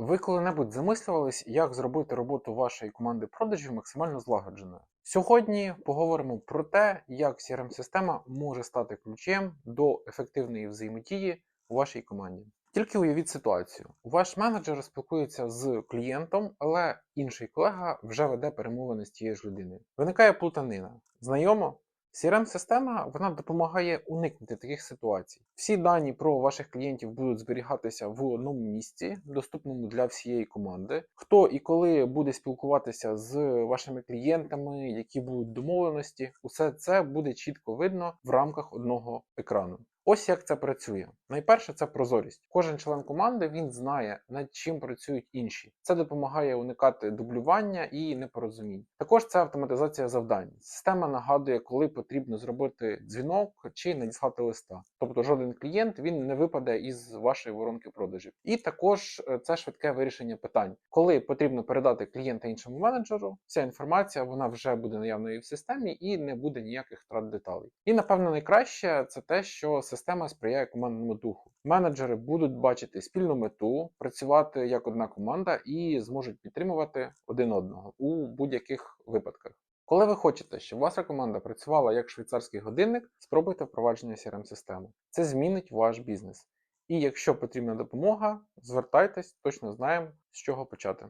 Ви коли-небудь замислювались, як зробити роботу вашої команди продажів максимально злагодженою? Сьогодні поговоримо про те, як CRM-система може стати ключем до ефективної взаємодії у вашій команді. Тільки уявіть ситуацію: ваш менеджер спілкується з клієнтом, але інший колега вже веде перемовини з тією ж людиною. Виникає плутанина. Знайомо? CRM-система вона допомагає уникнути таких ситуацій. Всі дані про ваших клієнтів будуть зберігатися в одному місці, доступному для всієї команди. Хто і коли буде спілкуватися з вашими клієнтами, які будуть домовленості, усе це буде чітко видно в рамках одного екрану. Ось як це працює. Найперше це прозорість. Кожен член команди він знає, над чим працюють інші. Це допомагає уникати дублювання і непорозумінь. Також це автоматизація завдань. Система нагадує, коли потрібно зробити дзвінок чи надіслати листа. Тобто жоден клієнт він не випаде із вашої воронки продажів. І також е, це швидке вирішення питань. Коли потрібно передати клієнта іншому менеджеру, вся інформація вона вже буде наявною в системі і не буде ніяких втрат деталей. І напевно найкраще це те, що система сприяє командному духу. Менеджери будуть бачити спільну мету, працювати як одна команда і зможуть підтримувати один одного у будь-яких випадках. Коли ви хочете, щоб ваша команда працювала як швейцарський годинник, спробуйте впровадження CRM-системи. Це змінить ваш бізнес. І якщо потрібна допомога, звертайтесь, точно знаємо, з чого почати.